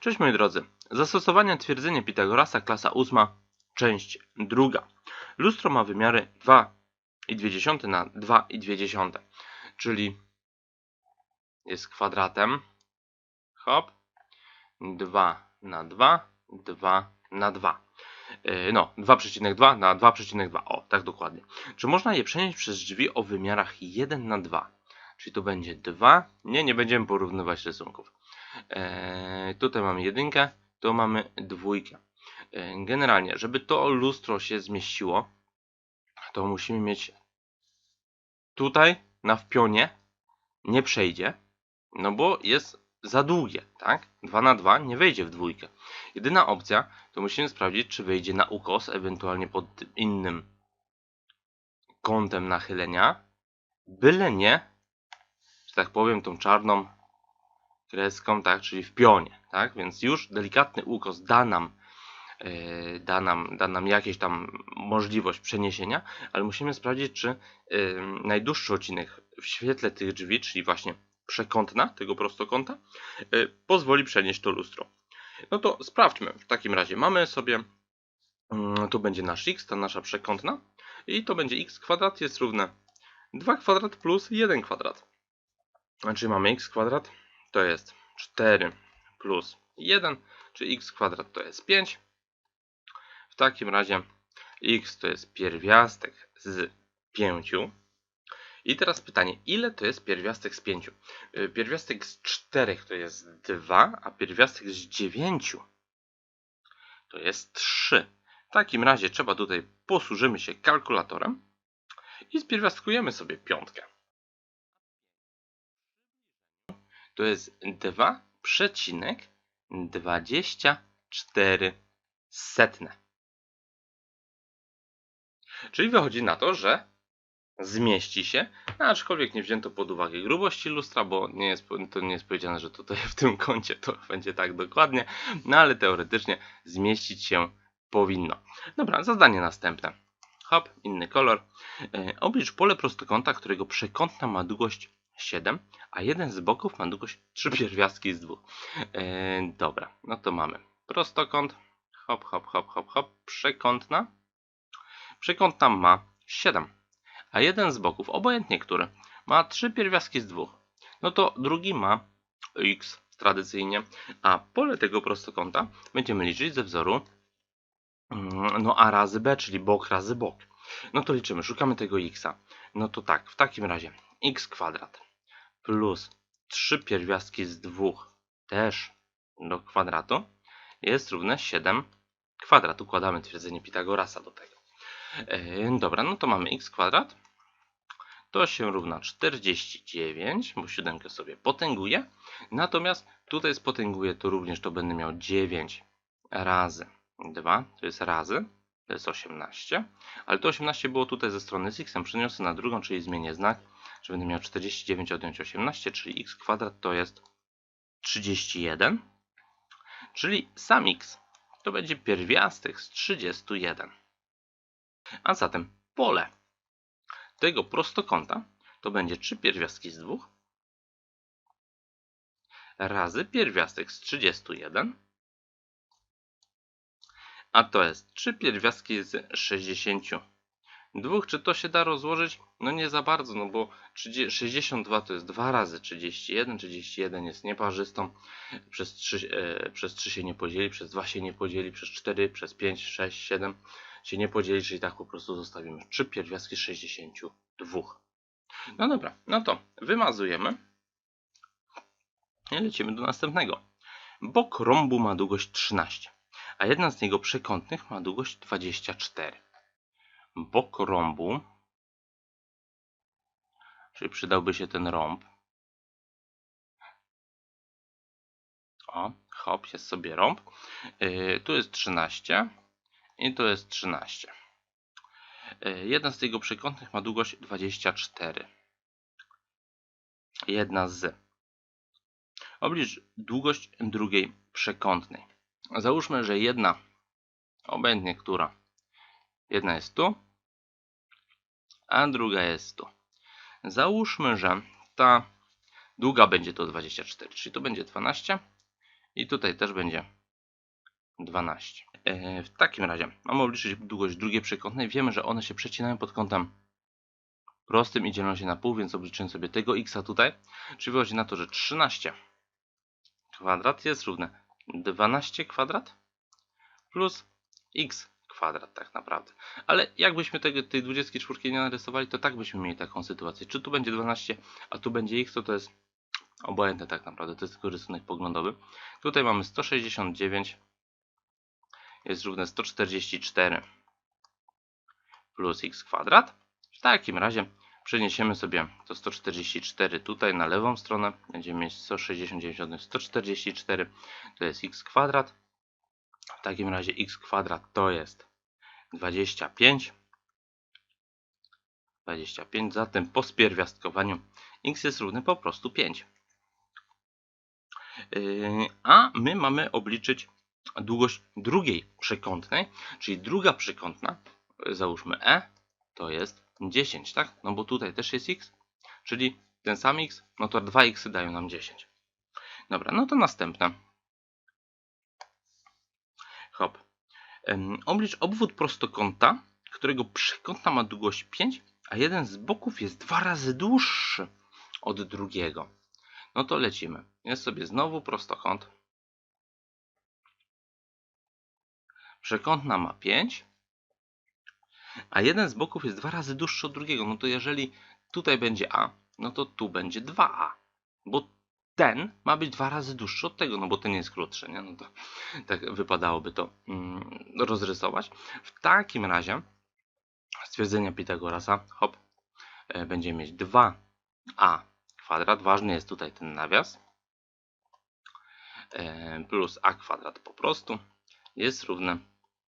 Cześć moi drodzy. Zastosowanie twierdzenia Pitagorasa, klasa 8, część druga. Lustro ma wymiary 2,2 na 2,2, czyli jest kwadratem. Hop. 2 na 2, 2 na 2. Yy, No, 2,2 na 2,2. O, tak dokładnie. Czy można je przenieść przez drzwi o wymiarach 1 na 2? Czyli to będzie 2. Nie, nie będziemy porównywać rysunków. Eee, tutaj mamy jedynkę, tu mamy dwójkę. Eee, generalnie, żeby to lustro się zmieściło, to musimy mieć tutaj na wpionie nie przejdzie, no bo jest za długie, tak? 2 na 2 nie wejdzie w dwójkę. Jedyna opcja to musimy sprawdzić, czy wejdzie na ukos, ewentualnie pod innym kątem nachylenia, byle nie, że tak powiem, tą czarną kreską, tak, czyli w pionie, tak, więc już delikatny ukos da nam, yy, da nam, da nam jakieś tam możliwość przeniesienia, ale musimy sprawdzić, czy yy, najdłuższy odcinek w świetle tych drzwi, czyli właśnie przekątna tego prostokąta, yy, pozwoli przenieść to lustro. No to sprawdźmy. W takim razie mamy sobie, yy, tu będzie nasz x, ta nasza przekątna i to będzie x kwadrat jest równe 2 kwadrat plus 1 kwadrat. Znaczy mamy x kwadrat to jest 4 plus 1, czyli x kwadrat to jest 5. W takim razie x to jest pierwiastek z 5. I teraz pytanie, ile to jest pierwiastek z 5? Yy, Pierwiastek z 4 to jest 2, a pierwiastek z 9 to jest 3. W takim razie trzeba tutaj posłużymy się kalkulatorem i spierwiastkujemy sobie piątkę. To jest 2,24 setne. Czyli wychodzi na to, że zmieści się, no aczkolwiek nie wzięto pod uwagę grubości lustra, bo nie jest, to nie jest powiedziane, że tutaj w tym kącie to będzie tak dokładnie, no ale teoretycznie zmieścić się powinno. Dobra, zadanie następne. Hop, inny kolor. E, oblicz pole prostokąta, którego przekątna ma długość 7, a jeden z boków ma długość 3 pierwiastki z 2. E, dobra, no to mamy prostokąt, hop, hop, hop, hop, hop, przekątna. Przekątna ma 7, a jeden z boków, obojętnie który, ma 3 pierwiastki z 2. No to drugi ma x tradycyjnie, a pole tego prostokąta będziemy liczyć ze wzoru mm, no a razy b, czyli bok razy bok. No to liczymy, szukamy tego x. No to tak, w takim razie x kwadrat plus 3 pierwiastki z 2 też do kwadratu jest równe 7 kwadrat. Układamy twierdzenie Pitagorasa do tego. Yy, dobra, no to mamy x kwadrat. To się równa 49, bo 7 sobie potęguje. Natomiast tutaj spotęguję to również, to będę miał 9 razy 2, to jest razy, to jest 18. Ale to 18 było tutaj ze strony z x, przeniosę na drugą, czyli zmienię znak że będę miał 49 odjąć 18, czyli x kwadrat to jest 31, czyli sam x to będzie pierwiastek z 31. A zatem pole tego prostokąta to będzie 3 pierwiastki z 2 razy pierwiastek z 31, a to jest 3 pierwiastki z 62 dwóch, czy to się da rozłożyć? No nie za bardzo, no bo 30, 62 to jest 2 razy 31, 31 jest nieparzystą, przez 3, e, przez 3 się nie podzieli, przez 2 się nie podzieli, przez 4, przez 5, 6, 7 się nie podzieli, czyli tak po prostu zostawimy 3 pierwiastki 62. No dobra, no to wymazujemy i lecimy do następnego. Bok rąbu ma długość 13, a jedna z niego przekątnych ma długość 24 bok rąbu, czyli przydałby się ten rąb. O, hop, jest sobie rąb. Yy, tu jest 13 i tu jest 13. Yy, jedna z tego przekątnych ma długość 24. Jedna z. Oblicz długość drugiej przekątnej. Załóżmy, że jedna, obojętnie która, jedna jest tu, a druga jest tu. Załóżmy, że ta długa będzie to 24, czyli to będzie 12 I tutaj też będzie 12. E, w takim razie mamy obliczyć długość drugiej przekątnej. Wiemy, że one się przecinają pod kątem prostym i dzielą się na pół, więc obliczymy sobie tego x tutaj. Czyli wychodzi na to, że 13 kwadrat jest równe 12 kwadrat plus x kwadrat tak naprawdę. Ale jakbyśmy tego, tej 24 nie narysowali, to tak byśmy mieli taką sytuację. Czy tu będzie 12, a tu będzie x, to to jest obojętne tak naprawdę. To jest tylko rysunek poglądowy. Tutaj mamy 169 jest równe 144 plus x kwadrat. W takim razie przeniesiemy sobie to 144 tutaj na lewą stronę. Będziemy mieć 169 144 to jest x kwadrat. W takim razie x kwadrat to jest 25. 25, zatem po spierwiastkowaniu x jest równy po prostu 5. Yy, a my mamy obliczyć długość drugiej przekątnej, czyli druga przekątna, załóżmy e, to jest 10, tak? No bo tutaj też jest x, czyli ten sam x, no to 2x dają nam 10. Dobra, no to następne. Hop. Oblicz obwód prostokąta, którego przekątna ma długość 5, a jeden z boków jest dwa razy dłuższy od drugiego. No to lecimy. Jest sobie znowu prostokąt. Przekątna ma 5, a jeden z boków jest dwa razy dłuższy od drugiego. No to jeżeli tutaj będzie A, no to tu będzie 2A. Bo ten ma być dwa razy dłuższy od tego, no bo ten jest krótszy, nie? No to tak wypadałoby to mm, rozrysować. W takim razie stwierdzenia Pitagorasa, hop, e, będziemy mieć 2a kwadrat, ważny jest tutaj ten nawias, e, plus a kwadrat po prostu jest równe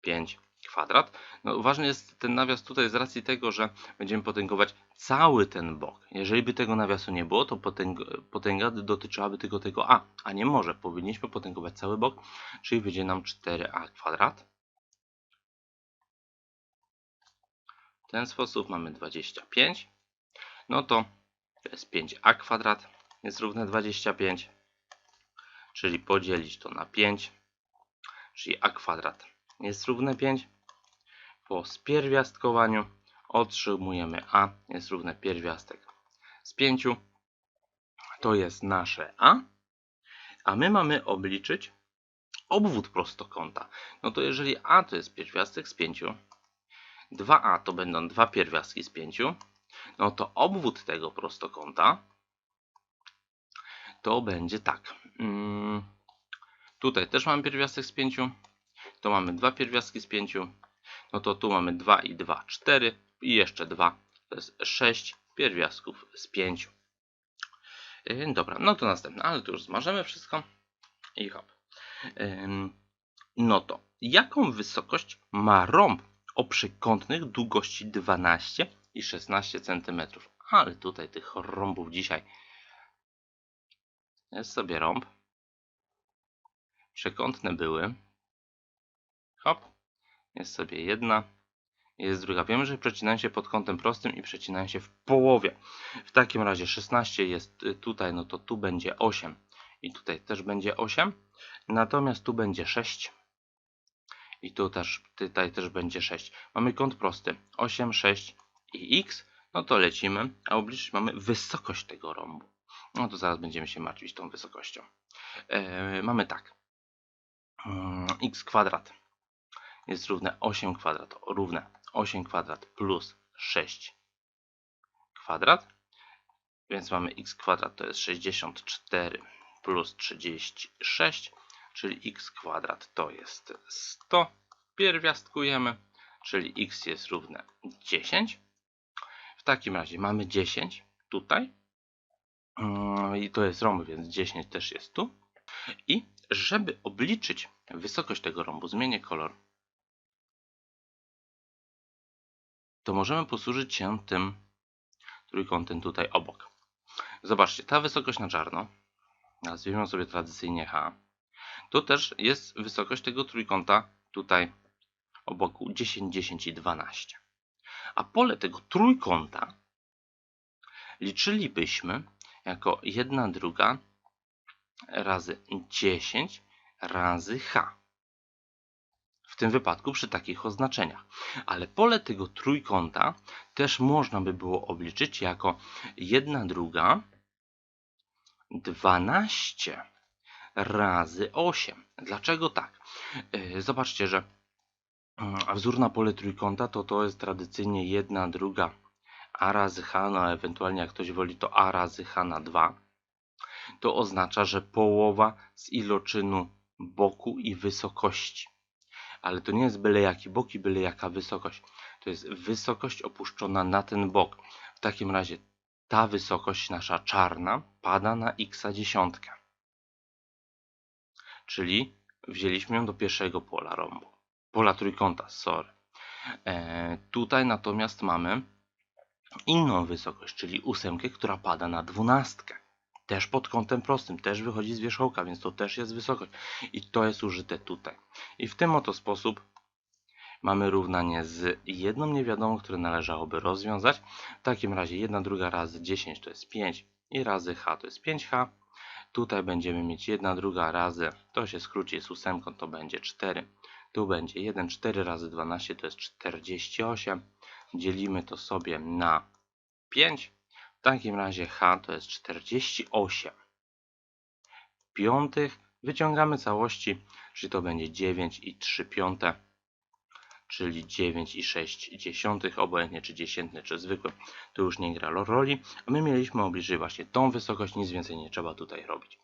5 kwadrat. No, ważny jest ten nawias tutaj z racji tego, że będziemy potęgować cały ten bok. Jeżeli by tego nawiasu nie było, to potęg potęga dotyczyłaby tylko tego a, a nie może. Powinniśmy potęgować cały bok, czyli wyjdzie nam 4a kwadrat. W ten sposób mamy 25. No to to jest 5a kwadrat jest równe 25, czyli podzielić to na 5, czyli a kwadrat jest równe 5. Po spierwiastkowaniu otrzymujemy a jest równe pierwiastek z 5. To jest nasze a. A my mamy obliczyć obwód prostokąta. No to jeżeli a to jest pierwiastek z 5, 2a to będą dwa pierwiastki z 5, no to obwód tego prostokąta to będzie tak. Hmm, tutaj też mamy pierwiastek z 5, to mamy dwa pierwiastki z 5, no to tu mamy 2 i 2, 4 i jeszcze 2, to jest 6 pierwiastków z 5. Yy, dobra, no to następne, ale tu już zmarzemy wszystko i hop. No to jaką wysokość ma rąb o przekątnych długości 12 i 16 cm? Ale tutaj tych rąbów dzisiaj jest sobie rąb. Przekątne były. Hop. Jest sobie jedna. Jest druga. Wiemy, że przecinają się pod kątem prostym i przecinają się w połowie. W takim razie 16 jest y, tutaj, no to tu będzie 8. I tutaj też będzie 8. Natomiast tu będzie 6. I tu też, tutaj też będzie 6. Mamy kąt prosty. 8, 6 i x. No to lecimy. A obliczyć mamy wysokość tego rąbu. No to zaraz będziemy się martwić tą wysokością. Yy, mamy tak. Yy, x kwadrat jest równe 8 kwadrat równe 8 kwadrat plus 6 kwadrat. Więc mamy x kwadrat to jest 64 plus 36, czyli x kwadrat to jest 100. Pierwiastkujemy, czyli x jest równe 10. W takim razie mamy 10 tutaj. Mm, I to jest rąb, więc 10 też jest tu. I żeby obliczyć wysokość tego rąbu, zmienię kolor to możemy posłużyć się tym trójkątem tutaj obok. Zobaczcie, ta wysokość na czarno, nazwijmy sobie tradycyjnie H, to też jest wysokość tego trójkąta tutaj obok 10, 10 i 12. A pole tego trójkąta liczylibyśmy jako 1 druga razy 10 razy h. W tym wypadku przy takich oznaczeniach. Ale pole tego trójkąta też można by było obliczyć jako 1 druga 12 razy 8. Dlaczego tak? Yy, Zobaczcie, że mm, wzór na pole trójkąta to to jest tradycyjnie 1 druga a razy h, no ewentualnie jak ktoś woli to a razy h na 2. To oznacza, że połowa z iloczynu boku i wysokości. Ale to nie jest byle jaki bok i byle jaka wysokość. To jest wysokość opuszczona na ten bok. W takim razie ta wysokość nasza czarna pada na x dziesiątkę. Czyli wzięliśmy ją do pierwszego pola rąbu. Pola trójkąta, sorry. E, tutaj natomiast mamy inną wysokość, czyli ósemkę, która pada na dwunastkę. Też pod kątem prostym, też wychodzi z wierzchołka, więc to też jest wysokość. I to jest użyte tutaj. I w ten oto sposób mamy równanie z jedną niewiadomą, które należałoby rozwiązać. W takim razie 1 druga razy 10 to jest 5 i razy h to jest 5h. Tutaj będziemy mieć 1 druga razy, to się skróci z ósemką, to będzie 4. Tu będzie 1, 4 razy 12 to jest 48. Dzielimy to sobie na 5. W takim razie h to jest 48 piątych. Wyciągamy całości, czyli to będzie 9 i 3 piąte, czyli 9 i 6 dziesiątych, obojętnie czy dziesiętny, czy zwykły, to już nie gra roli. A my mieliśmy obliczyć właśnie tą wysokość, nic więcej nie trzeba tutaj robić.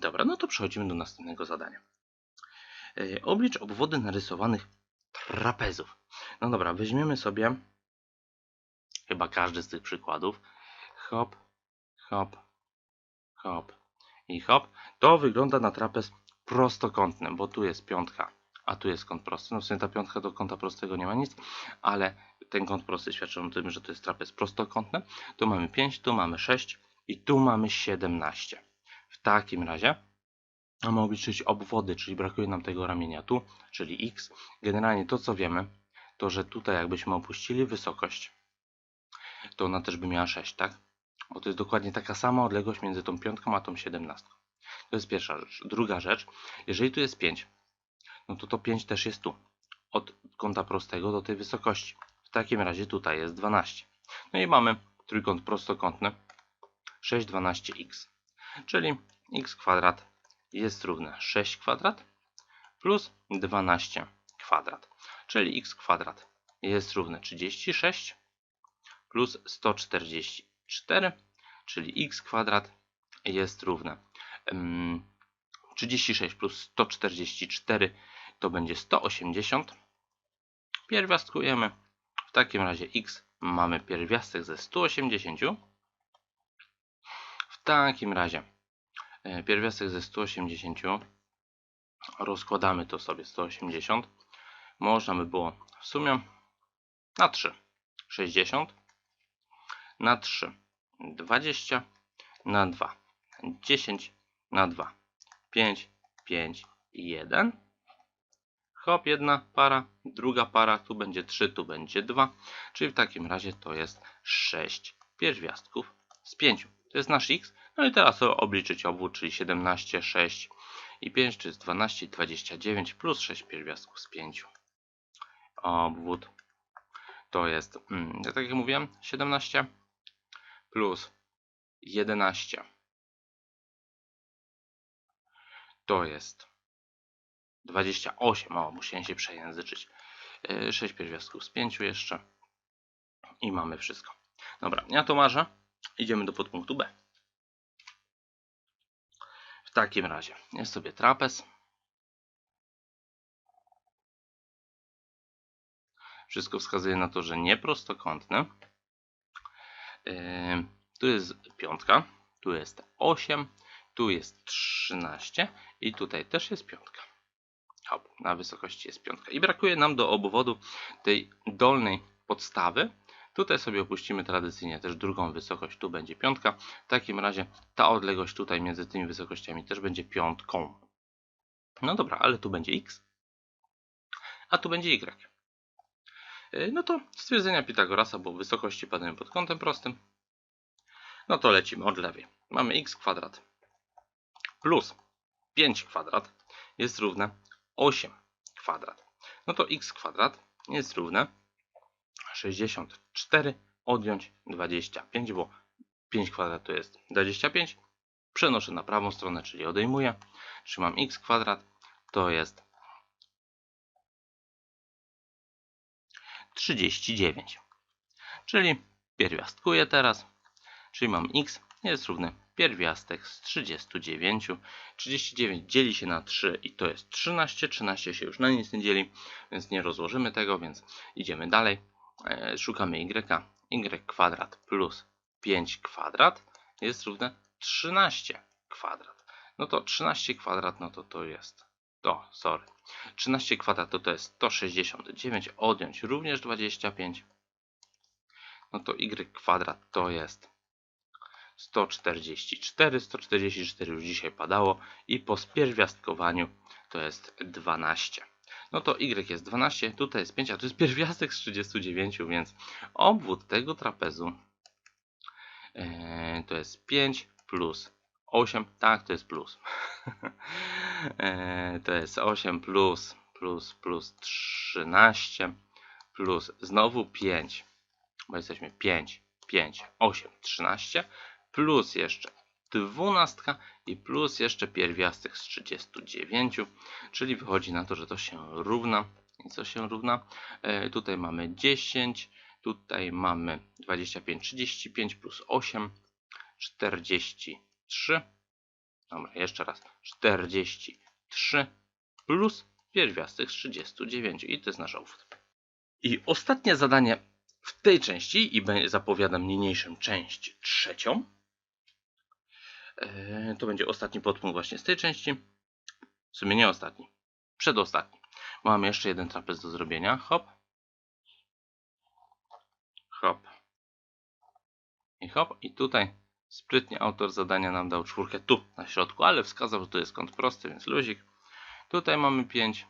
Dobra, no to przechodzimy do następnego zadania. E, oblicz obwody narysowanych trapezów. No dobra, weźmiemy sobie chyba każdy z tych przykładów. Hop, hop, hop i hop. To wygląda na trapez prostokątny, bo tu jest piątka, a tu jest kąt prosty. No w sumie ta piątka do kąta prostego nie ma nic, ale ten kąt prosty świadczy o tym, że to jest trapez prostokątny. Tu mamy 5, tu mamy 6 i tu mamy 17. W takim razie mamy obliczyć obwody, czyli brakuje nam tego ramienia tu, czyli x. Generalnie to co wiemy, to że tutaj jakbyśmy opuścili wysokość, to ona też by miała 6, tak? Bo to jest dokładnie taka sama odległość między tą piątką a tą 17. To jest pierwsza rzecz. Druga rzecz, jeżeli tu jest 5, no to to 5 też jest tu. Od kąta prostego do tej wysokości. W takim razie tutaj jest 12. No i mamy trójkąt prostokątny 6, 12x. Czyli x kwadrat jest równe 6 kwadrat plus 12 kwadrat. Czyli x kwadrat jest równe 36 plus 144, czyli x kwadrat jest równe 36 plus 144 to będzie 180. Pierwiastkujemy. W takim razie x mamy pierwiastek ze 180. W takim razie e, pierwiastek ze 180 rozkładamy to sobie 180. Można by było w sumie na 3 60 na 3 20 na 2 10 na 2 5 5 i 1 hop jedna para druga para tu będzie 3 tu będzie 2 czyli w takim razie to jest 6 pierwiastków z 5 to jest nasz x. No i teraz obliczyć obwód czyli 17 6 i 5 to jest 12 29 plus 6 pierwiastków z 5 obwód to jest, mm, tak jak mówiłem, 17 plus 11 to jest 28. O, musiałem się przejęzyczyć. 6 pierwiastków z 5 jeszcze. I mamy wszystko. Dobra, ja to marzę. Idziemy do podpunktu B. W takim razie jest sobie trapez. Wszystko wskazuje na to, że nieprostokątny. Yy, tu jest piątka, tu jest 8, tu jest 13 i tutaj też jest piątka. Hop, na wysokości jest piątka. I brakuje nam do obwodu tej dolnej podstawy. Tutaj sobie opuścimy tradycyjnie też drugą wysokość, tu będzie piątka. W takim razie ta odległość tutaj między tymi wysokościami też będzie piątką. No dobra, ale tu będzie x, a tu będzie y. Yy, no to stwierdzenia Pitagorasa, bo wysokości padają pod kątem prostym. No to lecimy od lewej. Mamy x kwadrat plus 5 kwadrat jest równe 8 kwadrat. No to x kwadrat jest równe 64 odjąć 25, bo 5 kwadrat to jest 25. Przenoszę na prawą stronę, czyli odejmuję. Czyli mam x kwadrat to jest 39. Czyli pierwiastkuję teraz. Czyli mam x jest równy pierwiastek z 39. 39 dzieli się na 3 i to jest 13. 13 się już na nic nie dzieli, więc nie rozłożymy tego, więc idziemy dalej. E, szukamy y. y kwadrat plus 5 kwadrat jest równe 13 kwadrat. No to 13 kwadrat, no to to jest to, sorry. 13 kwadrat to to jest 169, odjąć również 25. No to y kwadrat to jest 144. 144 już dzisiaj padało i po spierwiastkowaniu to jest 12. No to y jest 12, tutaj jest 5, a tu jest pierwiastek z 39, więc obwód tego trapezu e, to jest 5 plus 8, tak, to jest plus. e, to jest 8 plus, plus, plus 13, plus znowu 5, bo jesteśmy 5, 5, 8, 13, plus jeszcze 12 i plus jeszcze pierwiastek z 39, czyli wychodzi na to, że to się równa. I co się równa? E, tutaj mamy 10, tutaj mamy 25, 35 plus 8, 43. Dobra, jeszcze raz. 43 plus pierwiastek z 39 i to jest nasz obwód. I ostatnie zadanie w tej części i zapowiadam niniejszym część trzecią E, to będzie ostatni podpunkt właśnie z tej części. W sumie nie ostatni. Przedostatni. Mamy jeszcze jeden trapez do zrobienia. Hop. Hop. I hop. I tutaj sprytnie autor zadania nam dał czwórkę tu na środku, ale wskazał, że tu jest kąt prosty, więc luzik. Tutaj mamy 5.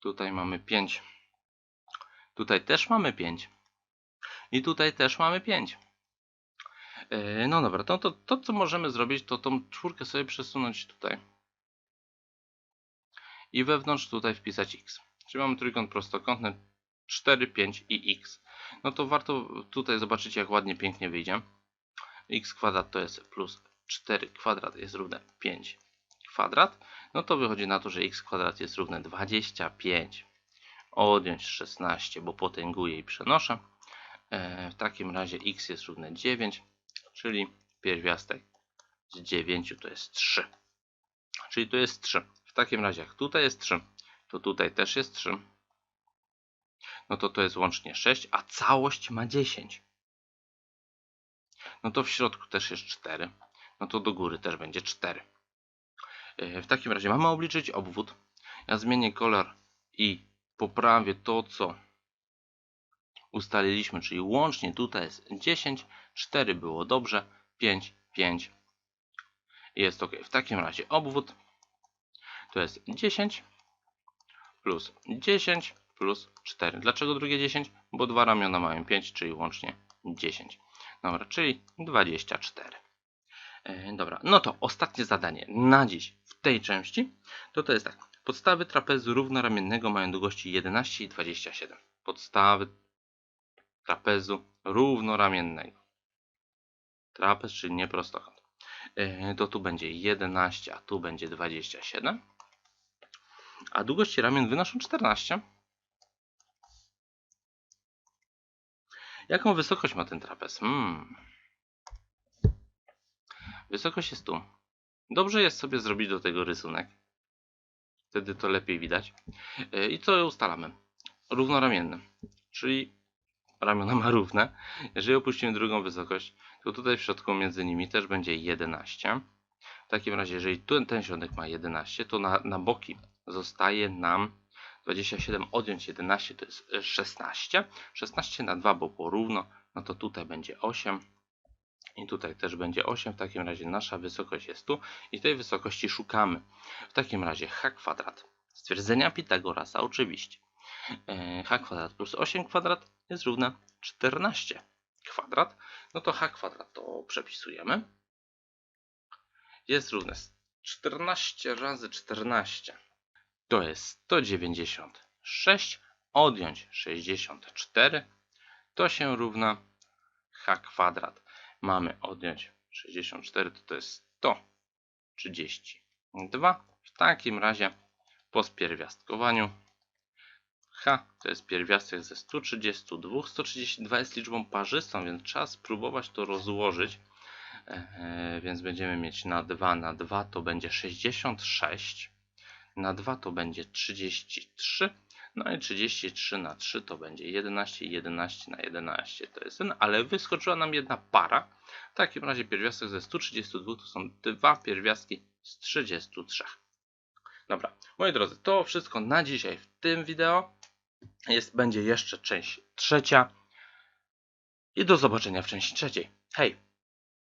Tutaj mamy 5. Tutaj też mamy 5. I tutaj też mamy 5. E, no dobra, to, to, to co możemy zrobić, to tą czwórkę sobie przesunąć tutaj. I wewnątrz tutaj wpisać x. Czyli mamy trójkąt prostokątny 4, 5 i x. No to warto tutaj zobaczyć jak ładnie, pięknie wyjdzie. x kwadrat to jest plus 4 kwadrat jest równe 5 kwadrat. No to wychodzi na to, że x kwadrat jest równe 25 odjąć 16, bo potęguję i przenoszę. E, w takim razie x jest równe 9 czyli pierwiastek z 9 to jest 3. Czyli to jest 3. W takim razie jak tutaj jest 3, to tutaj też jest 3. No to to jest łącznie 6, a całość ma 10. No to w środku też jest 4. No to do góry też będzie 4. E, w takim razie mamy obliczyć obwód. Ja zmienię kolor i poprawię to, co ustaliliśmy, czyli łącznie tutaj jest 10, 4 było dobrze, 5, 5 jest ok. W takim razie obwód to jest 10 plus 10 plus 4. Dlaczego drugie 10? Bo dwa ramiona mają 5, czyli łącznie 10. Dobra, czyli 24. E, dobra, no to ostatnie zadanie na dziś w tej części to to jest tak. Podstawy trapezu równoramiennego mają długości 11 i 27. Podstawy trapezu równoramiennego. Trapez, czyli nie prostokąt. E, to tu będzie 11, a tu będzie 27. A długości ramion wynoszą 14. Jaką wysokość ma ten trapez? Hmm. Wysokość jest tu. Dobrze jest sobie zrobić do tego rysunek. Wtedy to lepiej widać. E, I co ustalamy? Równoramienny. Czyli ramiona ma równe. Jeżeli opuścimy drugą wysokość, to tutaj w środku między nimi też będzie 11. W takim razie, jeżeli tu, ten środek ma 11, to na, na boki zostaje nam 27 odjąć 11 to jest 16. 16 na 2, bo porówno, no to tutaj będzie 8. I tutaj też będzie 8. W takim razie nasza wysokość jest tu i tej wysokości szukamy. W takim razie h kwadrat. Stwierdzenia Pitagorasa oczywiście. E, h kwadrat plus 8 kwadrat jest równe 14 kwadrat. No to h kwadrat to przepisujemy. Jest równe 14 razy 14 to jest 196. Odjąć 64 to się równa h kwadrat. Mamy odjąć 64 to, to jest 132. W takim razie po spierwiastkowaniu h to jest pierwiastek ze 132. 132 jest liczbą parzystą, więc trzeba spróbować to rozłożyć. E, więc będziemy mieć na 2 na 2 to będzie 66. Na 2 to będzie 33. No i 33 na 3 to będzie 11 i 11 na 11 to jest ten, ale wyskoczyła nam jedna para. W takim razie pierwiastek ze 132 to są dwa pierwiastki z 33. Dobra, moi drodzy, to wszystko na dzisiaj w tym wideo. Jest, będzie jeszcze część trzecia. I do zobaczenia w części trzeciej. Hej!